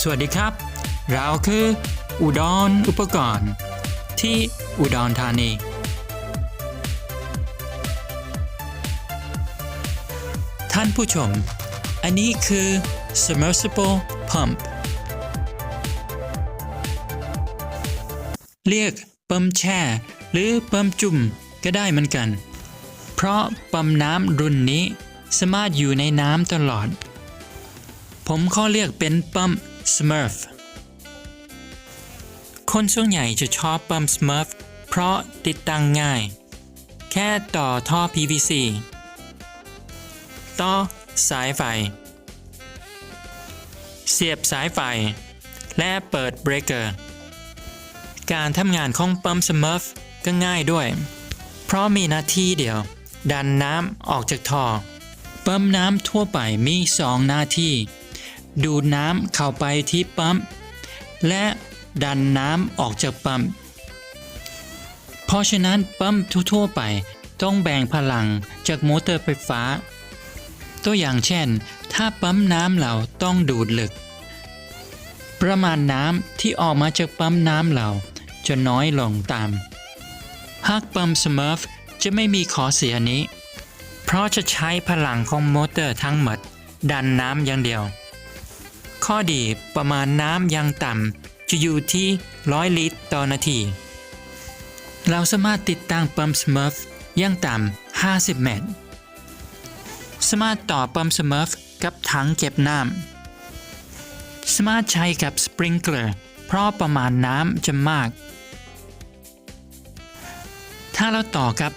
สวัสดีครับ เราคืออุดรอุปกรณ์ ที่อุดรธานี ท่านผู้ชม อันนี้คือ submersible pump เรียกปั๊มแช่ หรือปั๊มจุ่มก็ได้เหมือนกัน เพราะปั๊มน้ำรุ่นนี้สามารถอยู่ในน้ำตลอด ผมขอเรียกเป็นปั๊ม Smurf คนส่วนใหญ่จะชอบปั๊ม Smurf เพราะติดตั้งง่าย แค่ต่อท่อ PVC ต่อสายไฟ เสียบสายไฟ และเปิดเบรกเกอร์ การทำงานของปั๊ม Smurf ก็ง่ายด้วย เพราะมีหน้าที่เดียว ดันน้ำออกจากท่อปั๊มน้ำทั่วไปมี 2 หน้าที่ ดูดน้ำเข้าไปที่ปั๊ม และดันน้ำออกจากปั๊ม เพราะฉะนั้นปั๊มทั่วๆไปต้องแบ่งพลังจากมอเตอร์ไฟฟ้า ตัวอย่างเช่น ถ้าปั๊มน้ำเราต้องดูดลึก ประมาณน้ำที่ออกมาจากปั๊มน้ำเราจะน้อยลงตาม หากปั๊ม Smurf จะไม่มีข้อเสียนี้ เพราะจะใช้พลังของมอเตอร์ทั้งหมด ดันน้ำอย่างเดียว ข้อดีประมาณน้ำยังต่ำจะอยู่ที่ 100 ลิตรต่อนาที เราสามารถติดตั้งปั๊ม Smurf ยังต่ำ 50 เมตร สามารถต่อปั๊ม Smurf กับถังเก็บน้ำ สามารถใช้กับสปริงเกอร์เพราะประมาณน้ำจะมาก ถ้าเราต่อกับ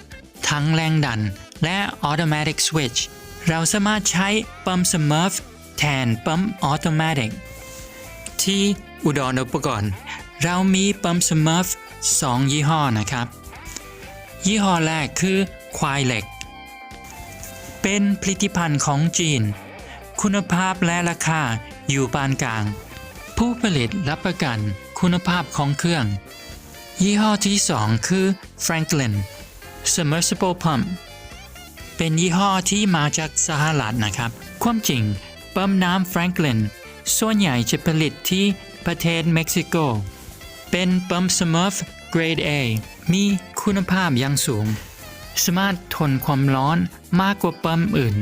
ถังแรงดันและ Automatic Switch เราสามารถใช้ปั๊ม Smurf แทนปั๊ม Automatic ที่อุดรอุปกรณ์ เรามีปั๊ม Smurf 2ยี่ห้อนะครับ ยี่ห้อแรกคือควายเหล็ก เป็นผลิตภัณฑ์ของจีน คุณภาพและราคาอยู่ปานกลาง ผู้ผลิตรับประกันคุณภาพของเครื่อง ยี่ห้อที่ 2 คือ Franklin Submersible Pump เป็นยี่ห้อที่มาจากสหรัฐนะครับ ความจริง ปั๊มน้ำ Franklin ส่วนใหญ่จะผลิตที่ประเทศเม็กซิโก เป็นปั๊ม Smurf Grade A มีคุณภาพย่งสูง สามารถทนความร้อนมากกว่าปั๊มอื่น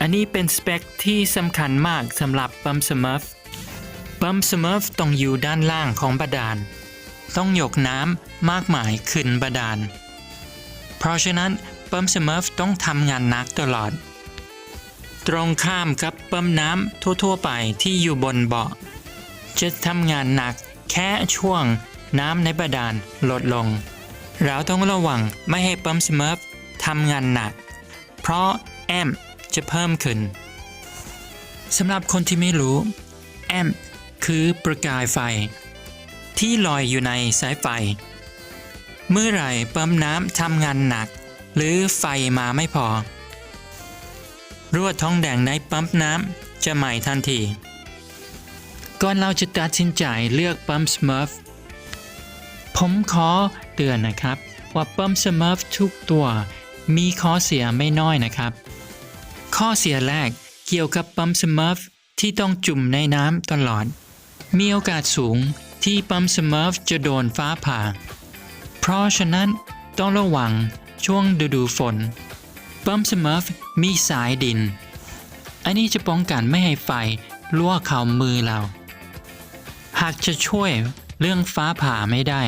อันนี้เป็นสเปคที่สำคัญมากสำหรับปั๊ม Smurf ปั๊ม Smurf ต้องอยู่ด้านล่างของบาดาล ต้องยกน้ำมากมายขึ้นบาดาล เพราะฉะนั้นปั๊ม Smurf ต้องทำงานหนักตลอด ตรงข้ามกับปั๊มน้ำทั่วๆไปที่อยู่บนเบาะ จะทำงานหนักแค่ช่วงน้ำในบาดาลลดลง เราต้องระวังไม่ให้ปั๊ม Smurf ทำงานหนัก เพราะแอมป์จะเพิ่มขึ้นสำหรับคนที่ไม่รู้ แอมป์คือประกายไฟ ที่ลอยอยู่ในสายไฟ เมื่อไหร่ปั๊มน้ำทำงานหนัก หรือไฟมาไม่พอ รั่วท้องแดงในปั๊มน้ำจะไหม้ทันที ก่อนเราจะตัดสินใจเลือกปั๊ม Smurf ผมขอเตือนนะครับ ว่าปั๊ม Smurf ทุกตัว มีข้อเสียไม่น้อยนะครับ ข้อเสียแรกเกี่ยวกับปั๊ม Smurf ที่ต้องจุ่มในน้ำตลอด มีโอกาสสูงที่ปั๊ม Smurf จะโดนฟ้าผ่า เพราะฉะนั้นต้องระวังช่วงฤดูฝน ปั๊ม Smurf มีสายดิน อันนี้จะป้องกันไม่ให้ไฟลวกเข้ามือเรา หากจะช่วยเรื่องฟ้าผ่าไม่ได้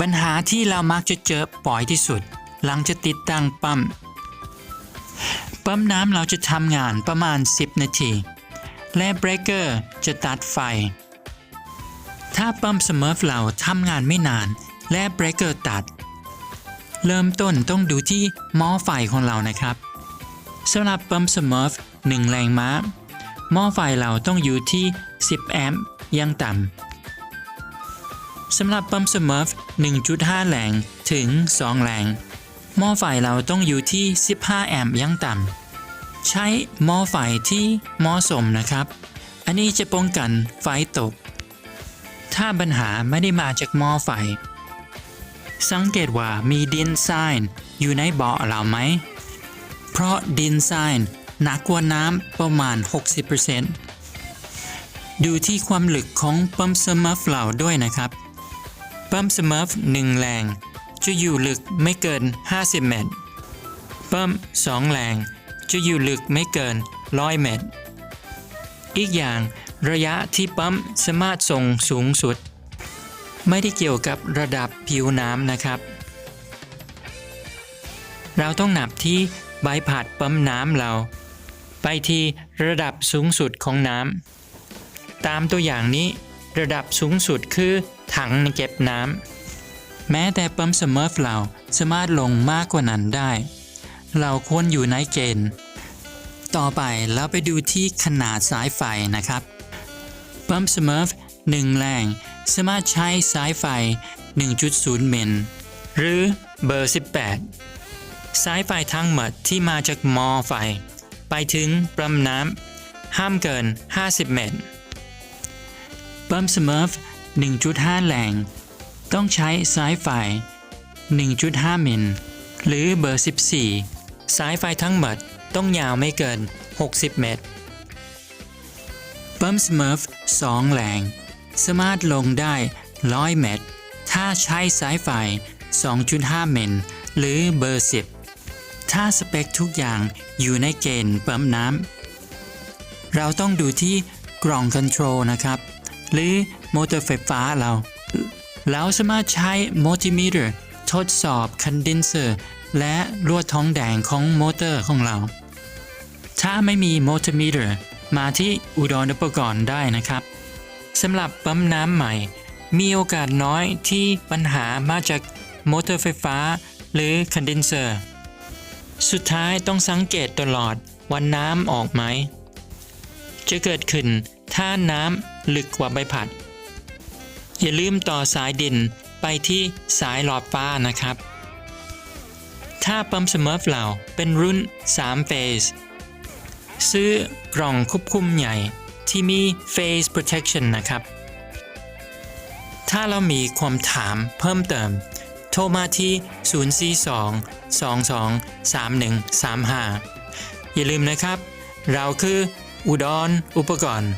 ปัญหาที่เรามักจะเจอบ่อยที่สุด หลังจะติดตั้งปั๊ม ปั๊มน้ำเราจะทำงานประมาณ 10 นาที และเบรกเกอร์จะตัดไฟ ถ้าปั๊ม Smurf เราทำงานไม่นาน และเบรกเกอร์ตัด เริ่มต้นต้องดูที่หม้อไฟของเรานะครับสำหรับปั๊ม Smurf 1แรงม้า หม้อไฟเราต้องอยู่ที่ 10 แอมป์ยังต่ำสำหรับปั๊ม Smurf 1.5 แรงถึง 2 แรง หม้อไฟเราต้องอยู่ที่ 15 แอมป์ยังต่ำใช้หม้อไฟที่เหมาะสมนะครับ อันนี้จะป้องกันไฟตก ถ้าปัญหาไม่ได้มาจากหม้อไฟ สังเกตว่ามีดินทรายอยู่ในเบาะเราไหม เพราะดินทรายหนักกว่าน้ำประมาณ 60%ดูที่ความลึกของปั๊มสมาร์ฟเราด้วยนะครับ ปั๊มสมาร์ฟ1แรง จะอยู่ลึกไม่เกิน 50 เมตร ปั๊ม2แรง จะอยู่ลึกไม่เกิน 100 เมตร อีกอย่างระยะที่ปั๊มสามารถส่งสูงสุด ไม่ได้เกี่ยวกับระดับผิวน้ำนะครับ เราต้องหนับที่ใบผัดปั๊มน้ำเรา ไปที่ระดับสูงสุดของน้ำตามตัวอย่างนี้ ระดับสูงสุดคือถังเก็บน้ำแม้แต่ปั๊มสมอร์ฟเราสามารถลงมากกว่านั้นได้ เราควรอยู่ในเกณฑ์ต่อไปเราไปดูที่ขนาดสายไฟนะครับปั๊มสมอร์ฟ1แรง สามารถใช้สายไฟ 1.0 เมตรหรือเบอร์ 18 สายไฟทั้งหมดที่มาจากมอไฟ ไปถึงปั๊มน้ำห้ามเกิน 50 เมตรปั๊มสมอฟ1.5 แรง ต้องใช้สายไฟ 1.5 เมตรหรือเบอร์ 14 สายไฟทั้งหมดต้องยาวไม่เกิน 60 เมตรปั๊มสมอฟ2 แรง สามารถลงได้ 100 เมตร ถ้าใช้สายไฟ 2.5 เมตรหรือเบอร์ 10 ถ้าสเปคทุกอย่างอยู่ในเกณฑ์ปั๊มน้ำ เราต้องดูที่กล่องคอนโทรลนะครับ หรือมอเตอร์ไฟฟ้าเรา เราสามารถใช้มัลติมิเตอร์ทดสอบคันเดนเซอร์และลวดทองแดงของมอเตอร์ของเรา ถ้าไม่มีมัลติมิเตอร์มาที่อุดรอุปกรณ์ได้นะครับ สำหรับปั๊มน้ำใหม่ มีโอกาสน้อยที่ปัญหามาจากมอเตอร์ไฟฟ้า หรือคันเดนเซอร์ สุดท้ายต้องสังเกตตลอดว่าน้ำออกไหม จะเกิดขึ้นถ้าน้ำลึกกว่าใบพัด อย่าลืมต่อสายดินไปที่สายหลอดฟ้านะครับ ถ้าปั๊มสมอร์ฟเราเป็นรุ่น 3 เฟส ซื้อกล่องควบคุมใหญ่ ที่มี face Protection นะครับ ถ้าเรามีความถามเพิ่มเติม โทรมาที่ 042 22 3135 อย่าลืมนะครับ เราคืออุดรอุปกรณ์